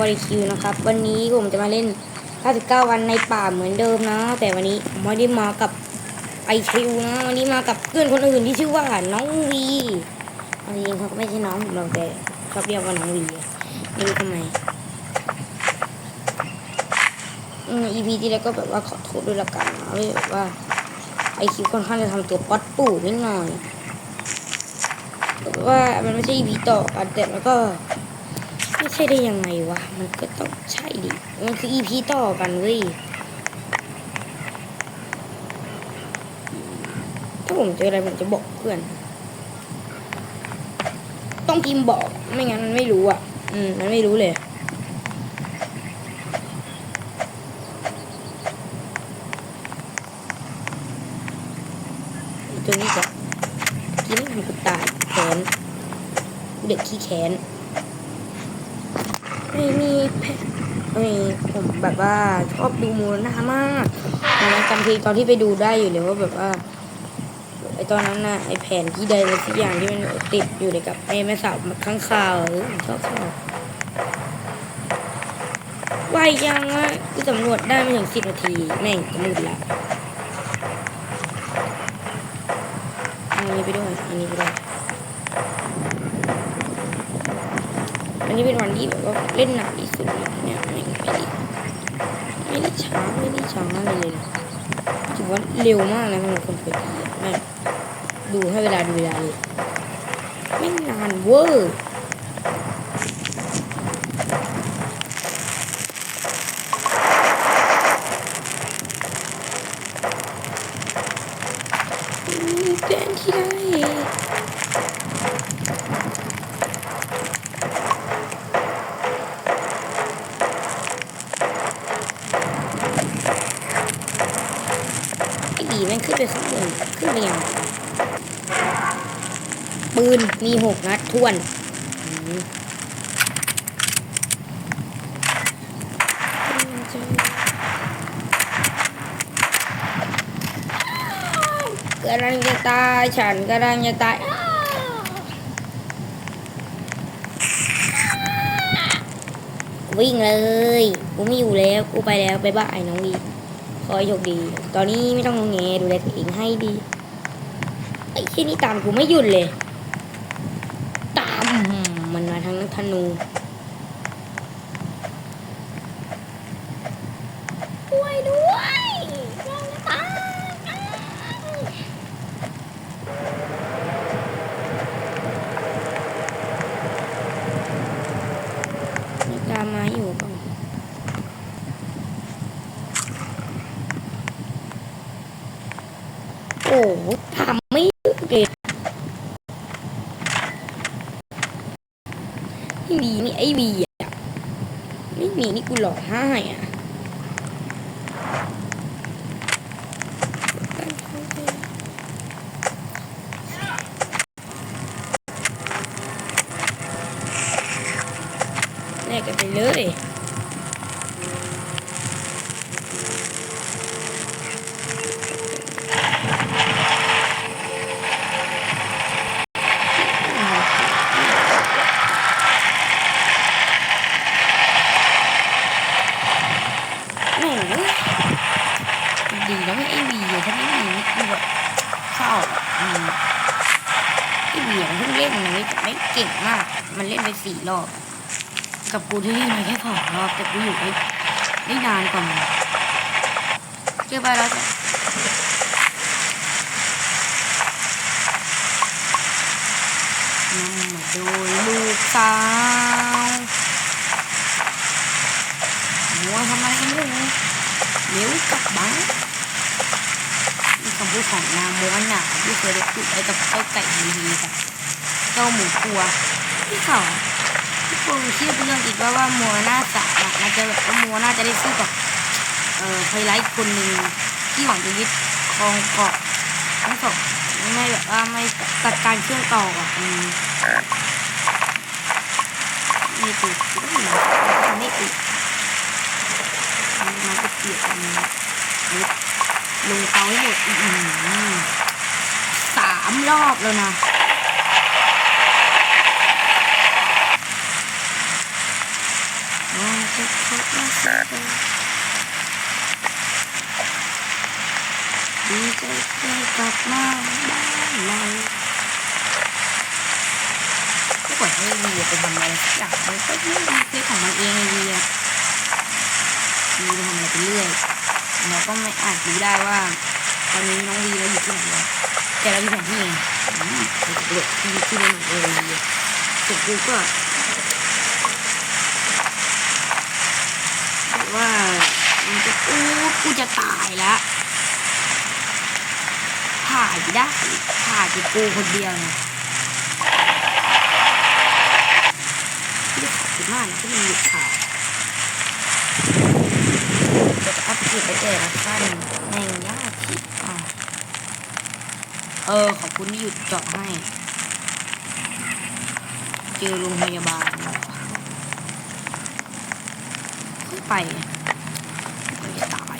วอริคิวนะครับ วันนี้ผมจะมาเล่น 99 วันในป่าเหมือนเดิมนะ แต่วันนี้ผมไม่ได้มากับไอคิวนะวันนี้มากับเพื่อนคนอื่นที่ชื่อว่าน้องวีจริงๆเขาไม่ใช่น้องผมหรอกแต่ชอบเรียกว่าน้องวีอะไม่รู้ทำไมอืม EP ที่แล้วก็แบบว่าขอโทษด้วยละกันนะแบบว่าไอคิวค่อนข้างจะทำตัวป๊อตปู่นิดหน่อยว่ามันไม่ใช่ EP ต่อกันแต่มันก็ ไม่ใช่ได้ยังไงวะ มันก็ต้องใช่ดิ มันคือ EP ต่อกันเว้ย ถ้าผมเจออะไรผมจะบอกเพื่อน ต้องพิมพ์บอก ไม่งั้นมันไม่รู้อะ อืม มันไม่รู้เลยตัวนี้จะกินให้มันกูตายแขนเด็กขี้แขน ม่มีแพะไม่ผมแบบว่าชอบดูมูลนามากผมยังจำทีตอนที่ไปดูได้อยู่เลยว่าแบบว่าไอตอนนั้นน่ะไอแผนที่ใดอะไรสักอย่างที่มันติดอยู่ในกับไอแม่สาวข้างคาวเออชอบชอบวายยังอะคือสำรวจได้ไม่ถึงสิบนาที แม่งจะมืดละเอาอันนี้ไปด้วยอันนี้ไปด้วย วันนี้เป็นวันที่แบบว่าเล่นหนักที่สุดเลยเนี่ยไม่ไม่ได้ไม่ได้ช้าไม่ได้ช้าอะไรเลยนะถือว่าเร็วมากนะสำหรับคนเปิดทีแม่ดูให้เวลาดูเวลาเลยไม่นานเวอร์อืมแกล้งที่ได้ ไอ้ดีแม่งขึ้นไปข้างบนขึ้นไปยังไงปืนมี หกนัดท้วนกำลังจะตายฉันกำลังจะตายวิ่งเลยกูไม่อยู่แล้วกูไปแล้วไปบ้ายน้องวีขอให้โชคดี ตอนนี้ไม่ต้องงงแงดูแลตัวเองให้ดีไอ้ที่นี่ตามกูไม่หยุดเลย ตาม มันมาทางธนูช่วยด้วยยังตายมีตามมาอยู่เปล่า โอ้โหทำไม่หยุดเลยไม่มีนี่ไอ้วีอะ ไม่มีนี่กูหลอกให้อะ แลกกันไปเลย แหมดีนะไม่ไอวีอะถ้าไม่มีนี่คือแบบเข้าอะอืมไอวีอะมันเพิ่งเล่นมันไม่ไม่เก่งมาก สี่รอบ กับกูที่เล่นมาแค่สองรอบแต่กูอยู่ได้ได้นานกว่ามันเจอไปแล้วจ้ะนำมาโดยลูกสาวมัวทำไมกันลูกเลี้ยวกลับบ้านนี่คำพูดของนางม้วนหนาที่เคยได้พูดไว้กับเจ้าไก่ดีๆกับเจ้าหมูกลัวที่เขา ที่คนเชื่อเรื่องอีกว่าว่ามัวน่าจะน่าจะแบบว่ามัวน่าจะได้สู้กับเอ่อไฮไลท์คนหนึ่งที่หวังจะยึดครองเกาะทั้งสองไม่แบบว่าไม่ตัดการเชื่อมต่อกับอืมนี่ติดไม่ติดมันมาเกียดกันนะลงเตาให้หมดอื้อหือสามรอบแล้วนะ อืม จะพบว่าสักวัน ดีใจได้กลับมาบ้านเราก็ปล่อยให้วีไปทำอะไรอยางมันก็ไม่มีเรื่องของมันเองไงวีอะวีทำอะไรไปเรื่อยเราก็ไม่อาจรู้ได้ว่า ตอนนี้น้องวีเราอยู่ที่ไหนแล้วแต่เราอยู่แผนที่ไงอืมไปสำรวจที่ที่เราอยู่เลยเสร็จปุ๊บก็ ว่ามันจะอู้กูจะตายแล้วถ่ายได้ถ่ายจะกูคนเดียวนะที่ขอบคุณมากนะที่มันหยุดข่าวจะอัพเกรดไปแต่ละขั้นแม่งยากที่อะเออ ขอบคุณที่หยุดเจาะให้ เจอโรงพยาบาลค่อย ไปไม่ได้ตาย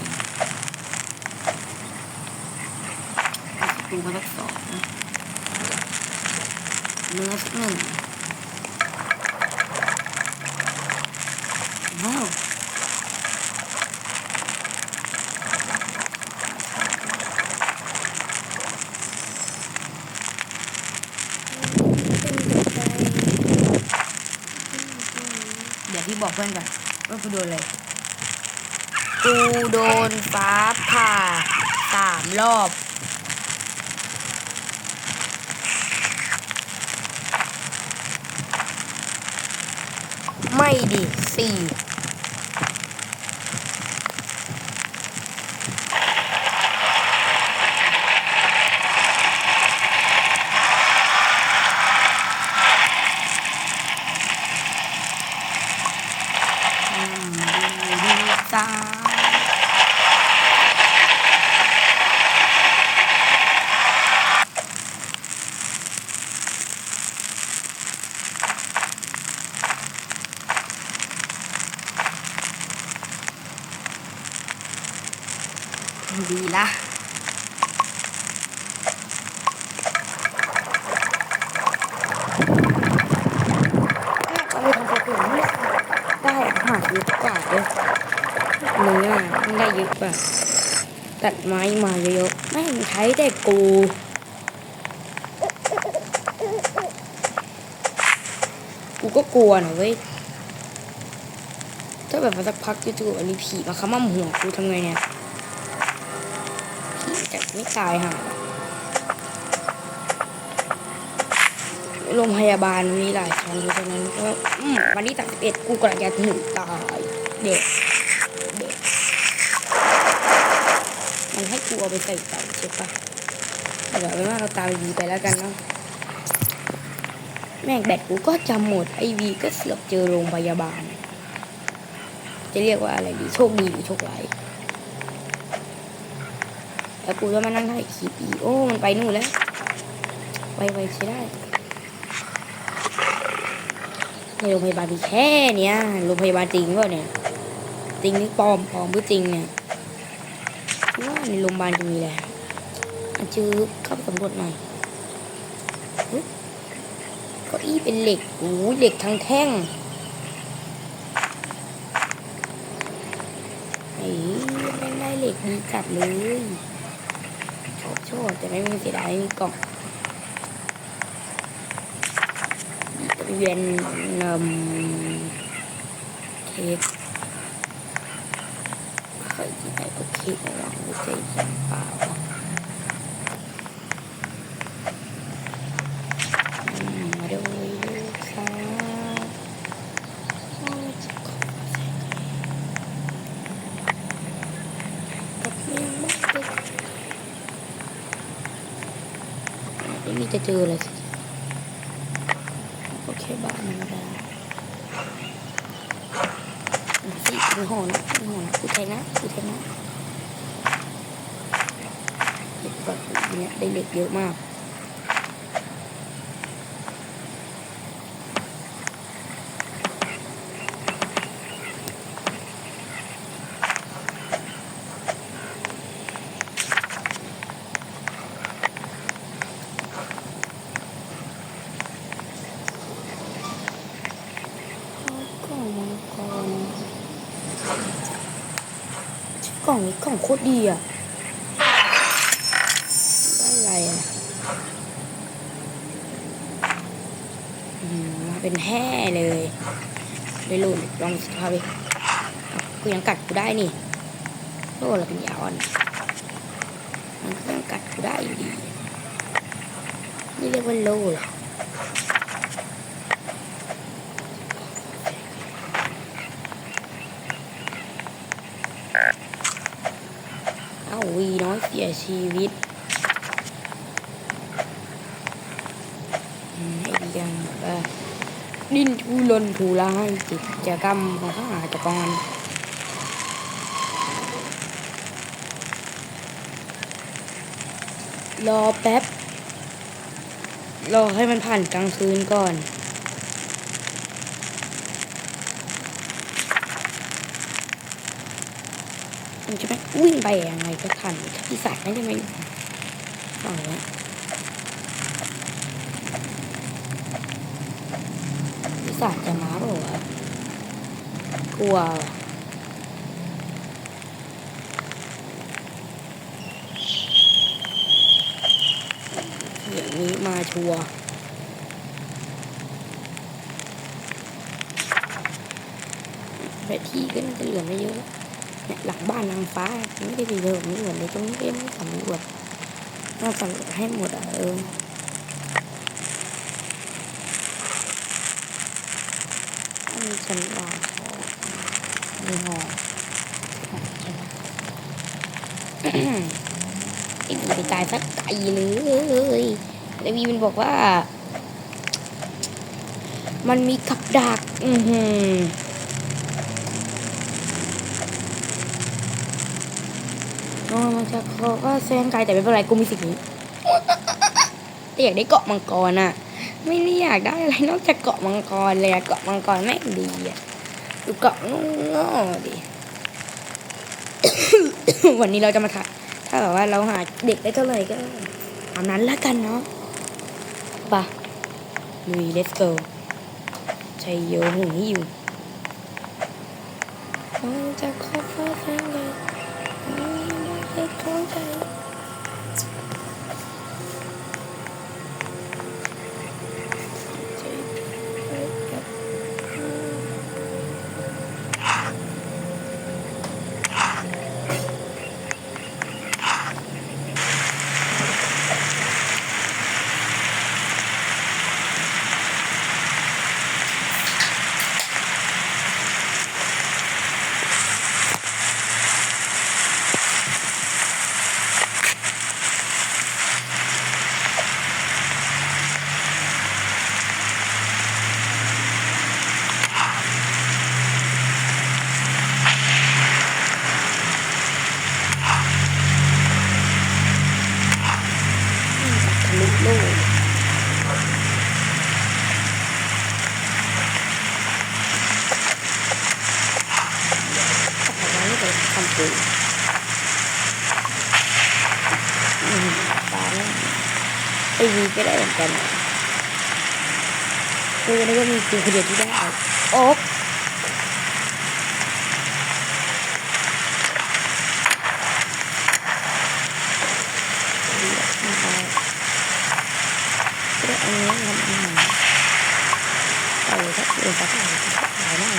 เอาศัตรูมาสักสองเนื้อสักหนึ่งโอ้เดี๋ยวพี่บอกเพื่อนก่อนว่ากูโดนอะไร กูโดนฟ้าผ่าสามรอบ ไม่ดิสี่ อืมดูดูตาดีละเอาไปทำโปรตีนไม่ได้อาหารเยอะกว่าเลยเนื้อมันได้เยอะกว่าตัดไม้มาเยอะๆ ไม่งใช้แต่กูกูก็กลัวนะเว้ย ถ้าแบบมาสักพักจู่ๆอันนี้ผีมาขมั่มหัวกูทำไงเนี่ย ผีจะไม่ตายห่าโรงพยาบาลมีหลายชั้นเพราะฉะนั้นก็อืมวันที่สามสิบเอ็ดกูกำลังจะถึงตาย เด็ก เด็ก มันให้กูเอาไปใส่เต่าใช่ปะแต่แบบว่าเราตามวีไปแล้วกันเนาะแม่งแบตกูก็จำหมดไอวีก็เสือกเจอโรงพยาบาล จะเรียกว่าอะไรดีโชคดีหรือโชคร้ายแล้วกูจะมานั่งถ่ายคลิปอีโอ้มันไปนู่นแล้วไวๆใช้ได้ในโรงพยาบาลมีแค่เนี้ยโรงพยาบาลจริงก็เนี่ยจริงหรือปลอมปลอมหรือจริงเนี่ย ในโรงพยาบาลจะมีอะไรอันจื้อเข้าไปสำรวจหน่อยก็อี้เป็นเหล็กโอ้เหล็กทั้งแท่งไอ้แม่ได้เหล็กดีจัดเลยชอบชอบแต่ไม่มีเสียดายมีกล่องเวียนนำเค้กเค ยกินไอ้ก็เค้กมาวางไว้ใจยังเปล่าอืมมาดูค่ะว่าจะขอใส่กับเมียมากเลยไม่มีจะเจอเลยสิ โอเคบ้านธรรมดาสิเป็นหอนะเป็นหอนะกูใช้นะกูใช้นะเด็กแบบเนี้ย ได้เด็กเยอะมากกล่องนี้กล่องโคตรดีอะได้อะไรอะอืมมา เป็นแห่เลยไม่รู้ลองสภาพดิกูยังกัดกูได้นี่โลละเป็นยาอ่อนมันก็ยังกัดกูได้อยู่ดี นี่เรียกว่าโลเหรอเอ้าวีน้อยเสียชีวิตอืมไอ้ดีกันว่า ดิ้นทุรนทุรายกิตจกรรมของข้าราชการรอแป๊บ รอให้มันผ่านกลางคืนก่อนมันจะไม่วิ่งไปยังไงก็ทันที่สัตว์ไม่ได้มาอยู่ฝั่งนี้ พิศาจจะมาเปล่าวะกลัวว่ะอย่างนี้มาชัวร์แต่ที่ก็น่าจะเหลือไม่เยอะเนี่ยหลังบ้านนางฟ้าไม่ได้มีเยอะไม่เหมือนในตรงนี้เองไม่สำรวจน่าสำรวจให้หมดอะเอออันนี้ฉันวางของในห่อของฉันไอ้วีไปตายสักไกลเลยแล้ววีมันบอกว่า มันมีกับดัก อือหืออ๋อมันจะเขาก็แซงไกลแต่ไม่เป็นไรกูมีสิ่งนี้แต่อยากได้เกาะมังกรอะ ไม่ได้อยากได้อะไรนอกจากเกาะมังกรเลยอะเกาะมังกรแม่งดีอะดูเกาะโง่ๆดิวันนี้เราจะมาถ่าย ถ้าแบบว่าเราหาเด็กได้เท่าไหร่ก็ตามนั้นละกันเนาะไปะลุย let's go ชัยโยหูนี่อยู่มันจะขอฟ้าแสงเลยให้เข้งใจ ก็ได้เหมือนกันคือนี่ก็มีจริงคนเดียวที่ได้โอ๊กไม่ได้ก็ได้อันนี้ทำอาหารเออถ้าเออถ้าขายขายหน้า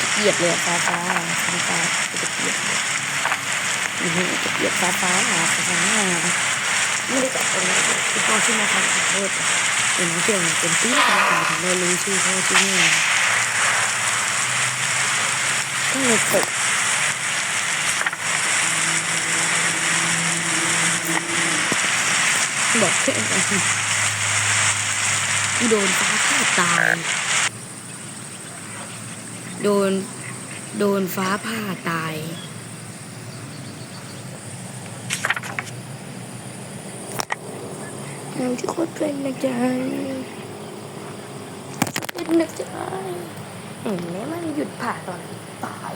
จะเกลียดเลยฟ้าฟ้าฟ้าฟ้าจะเกลียดเลย อือหือจะเกลียดฟ้าฟ้าหาฟ้าหาไม่ได้จับตรงนั้นคือพ่อชื่อมาทำขอโทษเป็นเรื่องเป็นปี๊ดเป็นถึงได้รู้ชื่อพ่อชื่อแม่ก็เลยตกบอกแค่นั้นโดนฟ้าผ่าตายโดน โดนฟ้าผ่าตายาที่โคตรเป็นนะจ๊ะเป็นนะจ๊ะเห็นไหมมันหยุดผ่าตอนตาย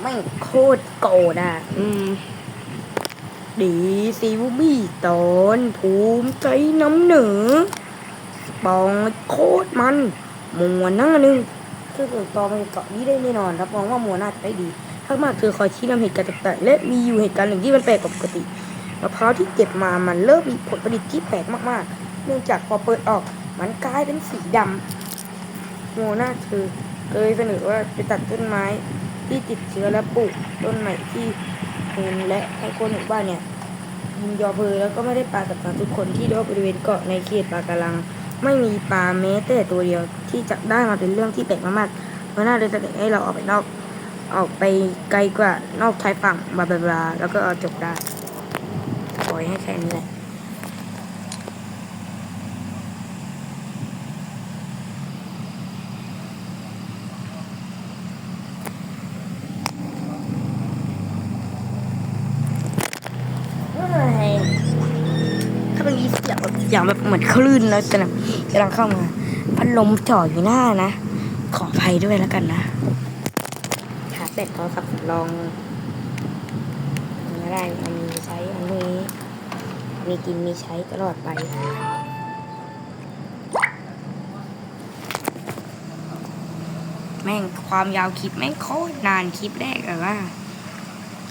ไม่โคตรโกรธอะอืมดีซิวบี้ตอนภูมิใจน้ำเหนือปองโคตรมันมวนนั่งอันหนึ่งคือส่วนต่อไปเกาะนี้ได้แน่นอนรับรองว่ามัวน่าจะได้ดีถ้ามากเธอคอยชี้นำเหตุการณ์ต่างๆและมีอยู่เหตุการณ์หนึ่งที่มันแปลกกว่าปกติ มะพร้าวที่เก็บมามันเริ่มมีผลผลิตที่แปลกมากๆ เนื่องจากพอเปิดออกมันกลายเป็นสีดำมัวน่าเธอเลยเสนอว่าจะตัดต้นไม้ที่ติดเชื้อและปลูกต้นใหม่ที่เมืองและให้คนหมู่บ้านเนี่ยยินยอเพอแล้วก็ไม่ได้ปลากับปลาทุกคนที่รอบบริเวณเกาะในเขตปลากระลัง ไม่มีปลาแม้แต่ตัวเดียวที่จะได้มาเป็นเรื่องที่แปลกมากๆเพราะน่าเลยเสนอให้เราออกไปนอกออกไปไกลกว่านอกชายฝั่งบาบลาบลาแล้วก็เอาจบได้ ปล่อยให้แค่นี้แหละเฮ้ยถ้ามันมีเสียงแบบเสียงแบบเหมือนคลื่นแล้วจะนะกำลังเข้ามาพัดลมจ่ออยู่หน้านะ ขออภัยด้วยแล้วกันนะชาร์จแบตโทรศัพท์ลองไม่ได้มันมีใช้อันนี้ มีกินมีใช้ตลอดไป แม่งความยาวคลิปแม่งโคตรนานคลิปแรกอะว่า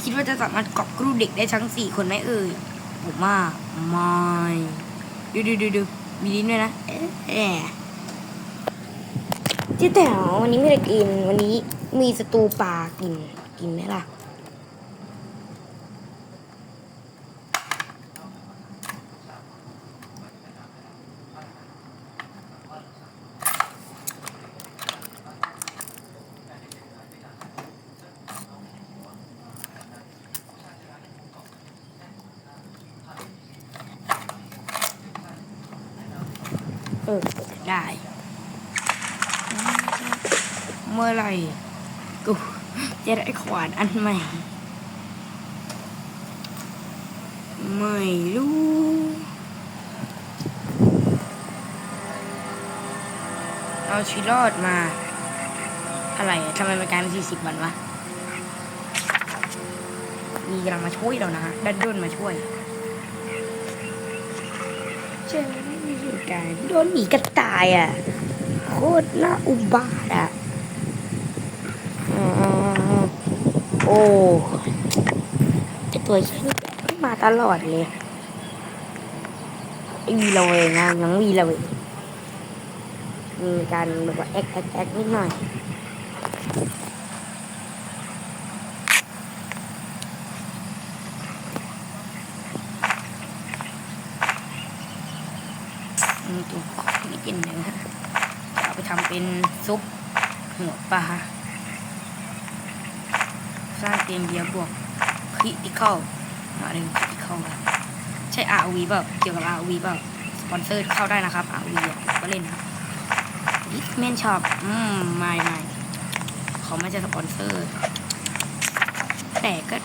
คิดว่าจะสามารถกอบกรูเด็กได้ทั้งสี่คนไหมเอ่ยผมว่าไม่ดูดูดูดูมีลิ้นด้วยนะเอ๊ะเอ๊ะเจ๊แต๋ววันนี้ไม่ได้กิน วันนี้มีสตูปลากิน กินไหมล่ะ ได้ เมื่อไรกูจะได้ขวานอันใหม่ ไม่รู้เอาชีวิตรอดมา อะไรทำไมมันกลายเป็นสี่สิบวันวะมีกำลังมาช่วยเรานะฮะดันด้นมาช่วยเจอมีเหตุ การณ์โดนหมีกระต่ายอะ โคตรน่าอุบาทอะอืมโอ้ไอตัวเชี่ยนี่มาตลอดเลยวีเราเองนะยังวีเราเองมีการแบบว่าแอคแอคแอคนิดหน่อย อืมตัวนิดหนึ่งฮะจะเอาไปทำเป็น ซุปหัวปลาสร้างเตียงเบียร์บวกคริติคอลมาเรื่องคริติคอลใช่ RV เปล่าเกี่ยวกับ RV เปล่าสปอนเซอร์เข้าได้นะครับ RV อะก็เล่นนะดิสเมนช็อปอืมไม่ไม่เขาไม่จะสปอนเซอร์ แต่ก็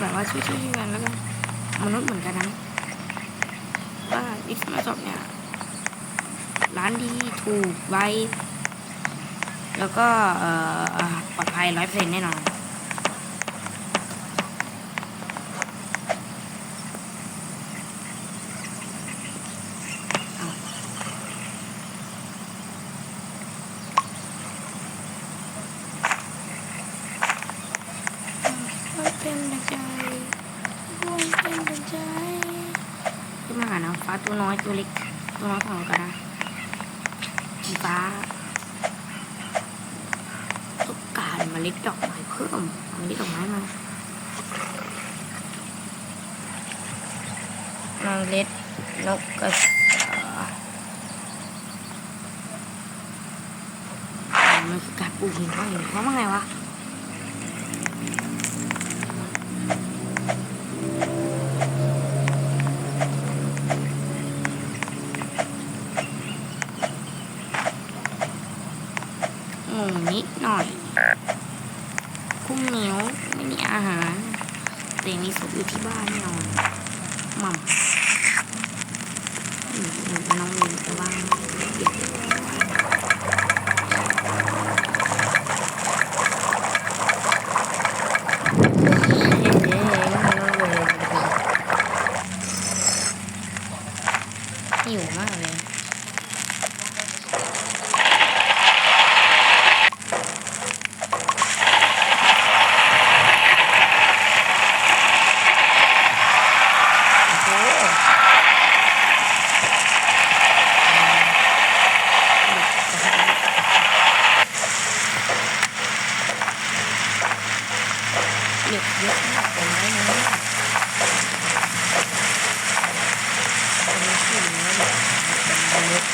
แบบว่าช่วยๆกันแล้วกันมนุษย์เหมือนกันนะว่าดิสเมนช็อปเนี่ยร้านดีถูกไว้ แล้วก็ปลอดภัยร้อยเปอร์เซ็นต์แน่นอน เอาไม่เป็นดังใจไม่เป็นดังใจขึ้นมาหาน้ำฟ้าตัวน้อยตัวเล็ก ตัวน้อยของเรากันนะ สีฟ้าต้องการเมล็ดดอกไม้เพิ่มเอาเมล็ดดอกไม้มาเมล็ด นกก เหล็กเยอะมากแต่ไม้น้อยแต่นม้ที่น้อยแบบเล็ก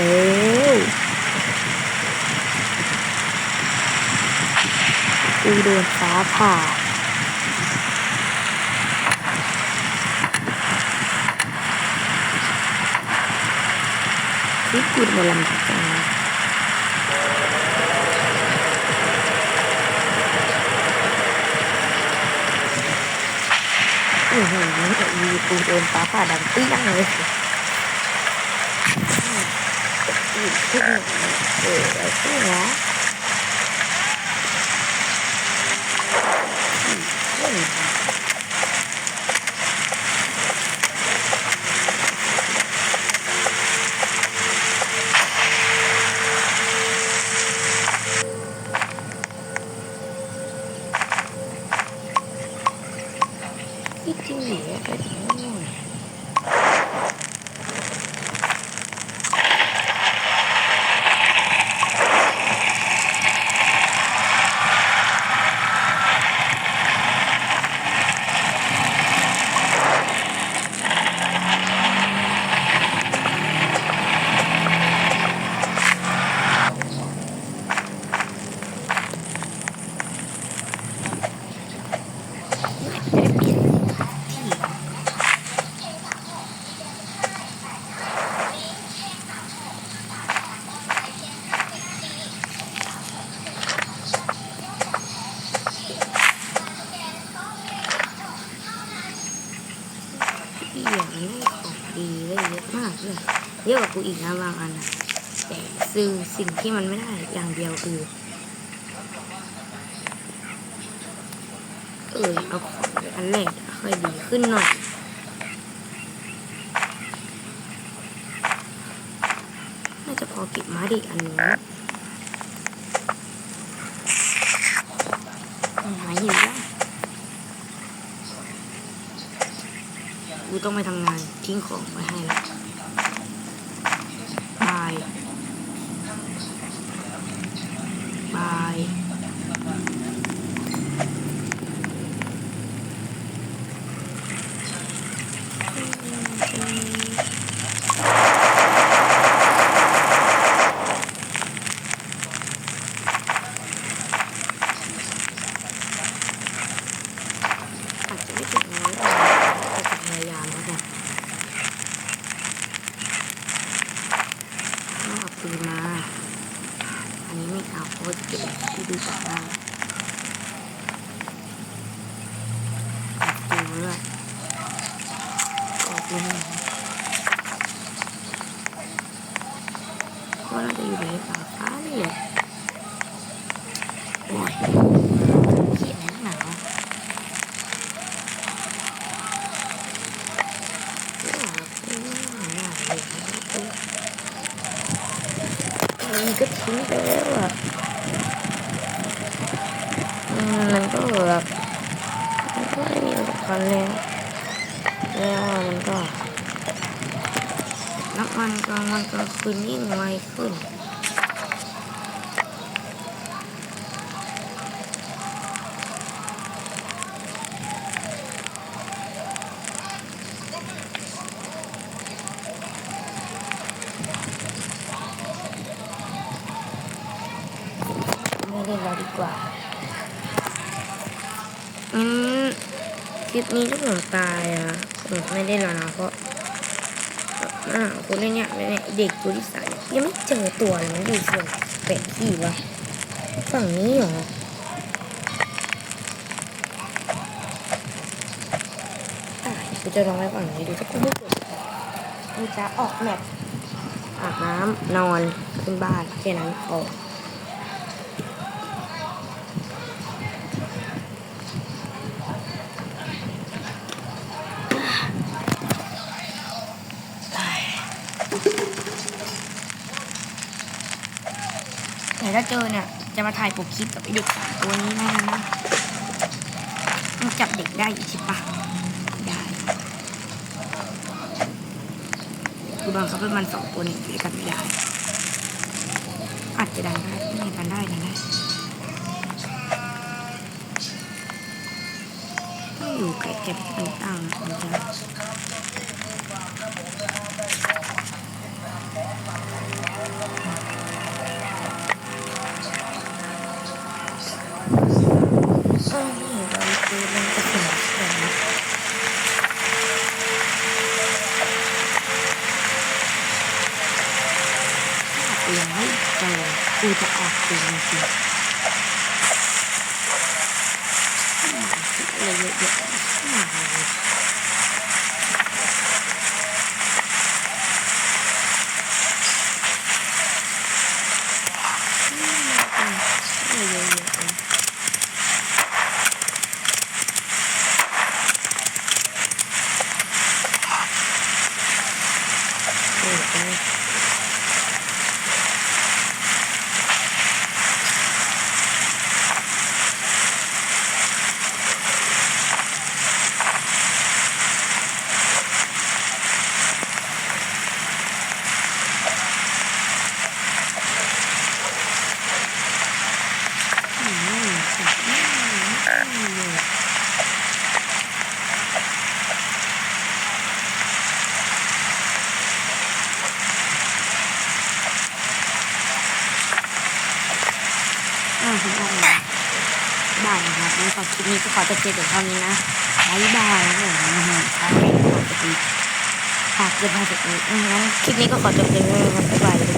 แล้วกูโดนฟ้าผ่าที่กูมาลำบากจังนะโอ้โหวีกูโดนฟ้าผ่าดังเปี้ยงเลย อีกขึ้นเออไอ้ขึ้นนะอืมที่จริงเหรอไอ้โง่ ที่อย่างนี้ของดีไว้เยอะมากเลยเยอะ กูอีกนะบางอันนะแต่ซื้อสิ่งที่มันไม่ได้อย่างเดียวคือ เออเอาของอันแรกค่อยดีขึ้นหน่อยน่าจะพอเก็บมาดอีกอันนึงหายหิวแล้วกูต้องไปทำงานทิ้งของไว้ให้แล้ว บาย บาย อาจจะไม่ถึงร้อยแต่จะพยายามแล้วกันถ้าเอาปืนมา อันนี้ไม่เอาเพราะว่าจะเก็บที่ดูจากบ้านเอาปืนมาด้วยเอาปืนมาก็น่าจะอยู่ในฝาฟ้านี่แหละ โอ้ยเขียนหนาวมันก็ทิ้งไปแล้วอะมันก็แบบมันก็ไม่มีอุปกรณ์แล้วแล้วมันก็น้ำมันกลางวันกลางคืนยิ่งไวขึ้น ไม่เล่นแล้วดีกว่างั้นค ลิปนี้ถ้าผมตายอะผมไม่เล่นแล้วนะเพราะอ่าคนเล่นเนี่ยเนี่ยเด็กตัวที่สามยังไม่เจอตัวเลยมันอยู่ส่วนเป็ดที่วะฝั่งนี้เหรอกูจะลองไปฝั่งนี้ดูถ้ากูไม่เจอกูจะออกแมปอาบน้ำนอนขึ้นบ้านแค่นั้นพอ เตอร์เนี่ย จะมาถ่ายปกคลิปกับเด็กตัวนี้นะฮะมันจับเด็กได้อีกใช่ปะได้คือบังคับให้มันสองตัวนี้ด้วยกันไม่ได้ อาจจะดันได้ไม่ดันได้ดันได้ต้องอยู่ใกล้ๆกันตั้งนะ Bye. คลิปนี้ก็ขอจบเลยค่านี้ครับบ๊ายบาย